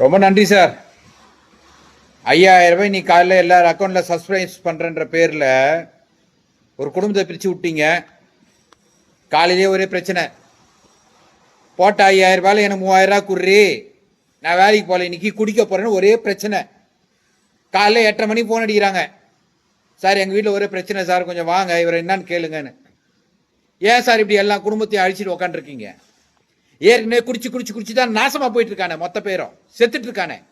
ரொம்ப நன்றி சார். ஐயாயிரம் ரூபாய் நீ காலையில் எல்லார் அக்கௌண்ட்டில் சப்ஸ்கிரைப் பண்ணுறன்ற பேரில் ஒரு குடும்பத்தை பிரித்து விட்டீங்க. காலையிலே ஒரே பிரச்சனை. போட்ட ஐயாயிரம் ரூபாயில் எனக்கு மூவாயிரம் ரூபாய் நான் வேலைக்கு போகல இன்னைக்கு குடிக்க போகிறேன்னு ஒரே பிரச்சனை. காலைல எட்டரை மணிக்கு ஃபோன் அடிக்கிறாங்க. சார் எங்கள் வீட்டில் ஒரே பிரச்சனை சார். கொஞ்சம் வாங்க இவர் என்னன்னு கேளுங்கன்னு. ஏன் சார் இப்படி எல்லா குடும்பத்தையும் அழிச்சிட்டு உக்காண்டிருக்கீங்க ஏற்கனவே குடிச்சு குடிச்சு குடிச்சு தான் நாசமா போயிட்டு இருக்கானே மொத்த பேரும். செத்துட்டு இருக்கானே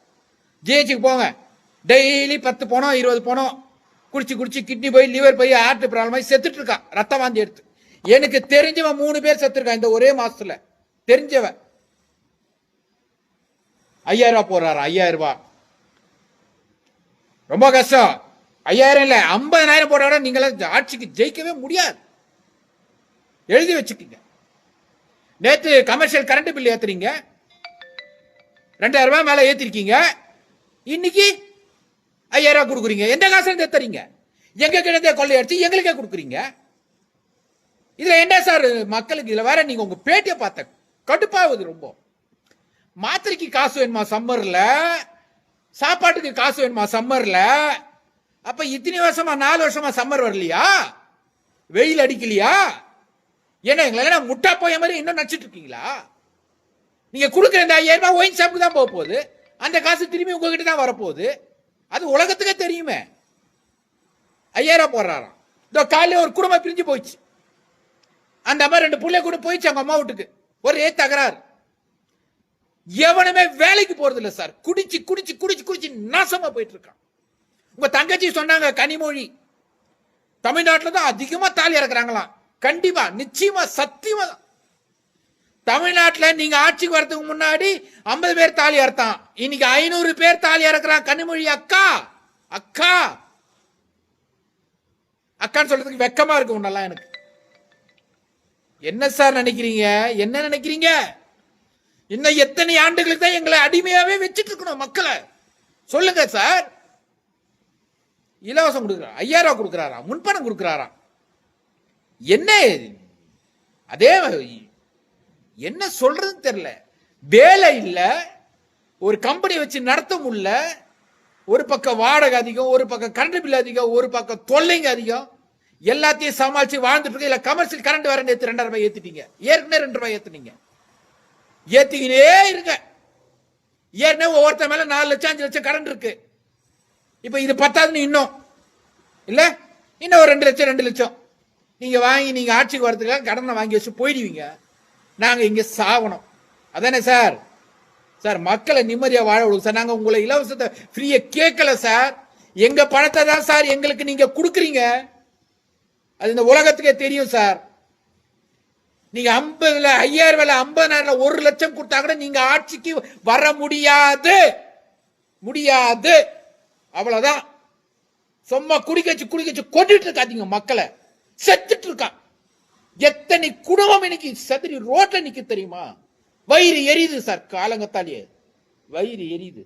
ஜிஹெச்சுக்கு போங்க. டெய்லி பத்து பணம் இருபது பணம் குடிச்சு குடிச்சு கிட்னி போய் லிவர் போய் ஹார்ட் ப்ராப்ளம் ஆகி செத்துட்டு இருக்கான் ரத்த வாந்தி எடுத்து. எனக்கு தெரிஞ்சவன் மூணு பேர் செத்துருக்கான் இந்த ஒரே மாசத்துல. தெரிஞ்சவன். ஐயாயிரம் ரூபாய் போடுறாரு? ஐயாயிரம் ரூபாய். ரொம்ப கஷ்டம். ஐயாயிரம் இல்ல ஐம்பதனாயிரம் போடுறாங்க நீங்களாம் ஆட்சிக்கு ஜெயிக்கவே முடியாது. எழுதி வச்சுக்கீங்க. நேத்து கமர்ஷியல் கரண்ட் பில் ஏத்துறீங்க. ரெண்டாயிரம் ரூபாய் மேல ஏத்திருக்கீங்க. இன்னைக்கு ஐயாயிரம் ரூபாய் கொடுக்குறீங்க. எந்த காசுல இருந்து ஏத்துறீங்க? எங்க கிட்ட கொள்ளையடிச்சு எங்களுக்கே கொடுக்குறீங்க. இதுல என்ன சார் மக்களுக்கு இதுல வேற நீங்க உங்க பேட்டியை பார்த்த கடுப்பாகுது ரொம்ப. மாத்திரைக்கு காசு வேணுமா சம்மர்ல சாப்பாட்டுக்கு காசு வேணுமா சம்மர்ல அப்ப இத்தனை வருஷமா நாலு வருஷமா சம்மர் வரலையா? வெயில் அடிக்கலையா? என்ன எங்களை முட்டா போய மாதிரி இன்னும் நடிச்சிட்டு இருக்கீங்களா? நீங்க கொடுக்குற இந்த ஐயாயிரம் ரூபாய் ஒயின் ஷாப்புக்கு தான் போக போகுது. அந்த காசு திரும்பி உங்ககிட்ட தான் வரப்போகுது. அது உலகத்துக்கே தெரியுமே. ஐயாயிரம் ரூபாய் போடுறாராம். இதோ காலையில் ஒரு குடும்பம் பிரிஞ்சு போயிடுச்சு. அந்த அம்மா ரெண்டு பிள்ளை கூட போயிடுச்சு அவங்க அம்மா வீட்டுக்கு. ஒரே தகராறு. எவனுமே வேலைக்கு போறது இல்லை சார். குடிச்சு குடிச்சு குடிச்சு குடிச்சு நாசமா போயிட்டு இருக்கான் உங்க தங்கச்சி சொன்னாங்க கனிமொழி. தமிழ்நாட்டில் தான் அதிகமாக தாலி இறக்குறாங்களாம். கண்டிப்பா நிச்சயமா சத்தியமா. தமிழ்நாட்டில் நீங்க ஆட்சிக்கு வரதுக்கு முன்னாடி 50 பேர் தாலி அறுத்தான். இன்னைக்கு ஐநூறு பேர் தாலி இறக்குறான் கனிமொழி அக்கா. அக்கா. அக்கான்னு சொல்றதுக்கு வெக்கமா இருக்கு உன்னெல்லாம் எனக்கு. என்ன சார் நினைக்கிறீங்க? என்ன நினைக்கிறீங்க? இன்னும் எத்தனை ஆண்டுகளுக்கு தான் எங்களை அடிமையாவே வச்சுட்டு இருக்கணும் மக்களை? சொல்லுங்க சார். இலவசம் கொடுக்குறாரு? ஐயாயிரம் ரூபா கொடுக்குறாரா? முன்பணம் கொடுக்குறாரா? என்ன அதே என்ன சொல்றதுன்னு தெரியல. வேலை இல்ல ஒரு கம்பெனி வச்சு நடத்த முடியல ஒரு பக்கம் வாடகை அதிகம் ஒரு பக்கம் கரண்ட் பில் அதிகம் ஒரு பக்கம் தொல்லைங்க அதிகம். எல்லாத்தையும் சமாளிச்சு வாழ்ந்துட்டு இருக்க இல்ல கமர்ஷியல் கரண்ட் வேற நேற்று ரெண்டாயிரம் ரூபாய் ஏத்திட்டீங்க. ஏற்கனவே ரெண்டு ரூபாய் ஏத்துனீங்க. ஏத்திக்கினே இருங்க. ஏற்கனவே ஒவ்வொருத்தன் மேல நாலு லட்சம் அஞ்சு லட்சம் கரண்ட் இருக்கு. இப்ப இது பத்தாதுன்னு இன்னும். இல்ல? இன்னும் ஒரு ரெண்டு லட்சம் ரெண்டு லட்சம். நீங்கள் வாங்கி நீங்கள் ஆட்சிக்கு வரதுக்காக கடனை வாங்கி வச்சு போயிடுவீங்க. நாங்கள் இங்கே சாவணும் அதானே சார்? சார் மக்களை நிம்மதியாக வாழ விடுங்க சார். நாங்கள் உங்களை இலவசத்தை ஃப்ரீயை கேட்கல சார். எங்கள் பணத்தை தான் சார் எங்களுக்கு நீங்கள் கொடுக்குறீங்க. அது இந்த உலகத்துக்கே தெரியும் சார். நீங்கள் ஐம்பதுல ஐயாயிரம் வேலை ஐம்பதாயிரம் ஒரு லட்சம் கொடுத்தா கூட நீங்கள் ஆட்சிக்கு வர முடியாது. முடியாது. அவ்வளோதான் சும்மா குடிக்கச்சு குடிக்கச்சு கொட்டிட்டு இருக்காதீங்க மக்களை. செத்துட்டு இருக்கான் எத்தனை குடும்பம் இன்னைக்கு செதறி ரோட்ல நிக்க தெரியுமா? வயிறு எரியுது சார் காலங்கத்தாலேயே. வயிறு எரியுது.